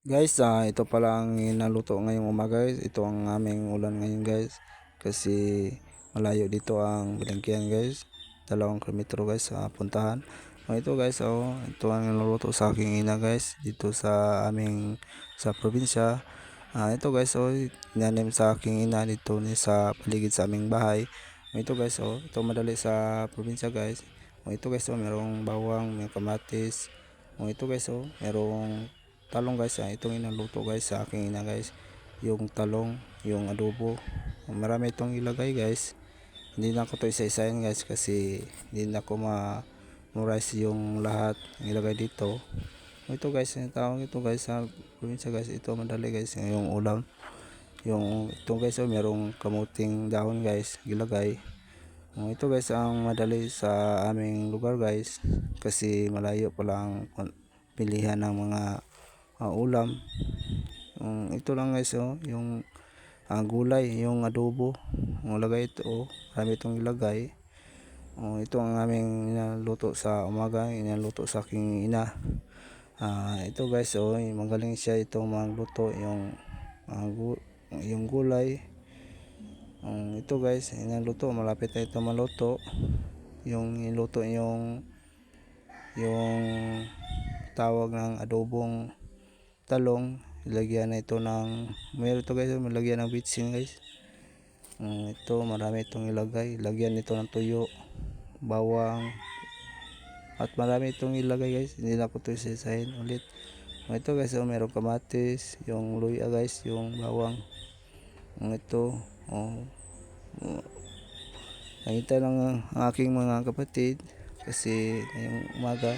Guys, ah, ito pala ang naluto ngayong umaga guys. Ito ang aming ulan ngayon guys. Kasi malayo dito ang bilangkian guys. Dalawang kilometro guys sa puntahan. Oh, ito guys, oh, ito ang niluto sa aking ina guys. Dito sa aming sa probinsya. Ah, ito guys, oh, inanim sa aking ina dito ni sa paligid sa aming bahay. Oh, ito guys, oh, ito madali sa probinsya guys. Oh, ito guys, oh, merong bawang, may kamatis. Oh, ito guys, oh, merong talong guys. Ah, itong inaluto guys sa aking ina guys. Yung talong yung adobo. Marami itong ilagay guys. Hindi na ko to isa-isahin guys kasi hindi na ko ma memorize yung lahat ng ilagay dito. Ito guys yung tawag ito guys sa probinsya guys. Ito madali guys yung ulam. Yung ito guys oh, merong kamuting dahon guys ilagay. Oh, ito guys ang madali sa aming lugar guys kasi malayo pa lang pilihan ng mga uh, ulam. Um, ito lang guys oh, yung uh, gulay yung adobo. Ang lagay ito oh, marami itong ilagay. Oh, ito ang aming inaluto sa umaga inaluto sa aking ina. Uh, ito guys oh, magaling siya itong magluto yung uh, gu yung gulay. Um, ito guys inaluto malapit na ito maluto. Yung iluto yung yung tawag ng adobong talong ilagyan na ito ng meron ito guys malagyan ng bitsin guys. Um, ito marami itong ilagay. Lagyan ito ng tuyo bawang at marami itong ilagay guys. Hindi na ko ito isasahin ulit. Um, ito guys oh, meron kamatis yung luya guys yung bawang. Um, ito oh, um, nakita lang ang aking mga kapatid kasi ngayong umaga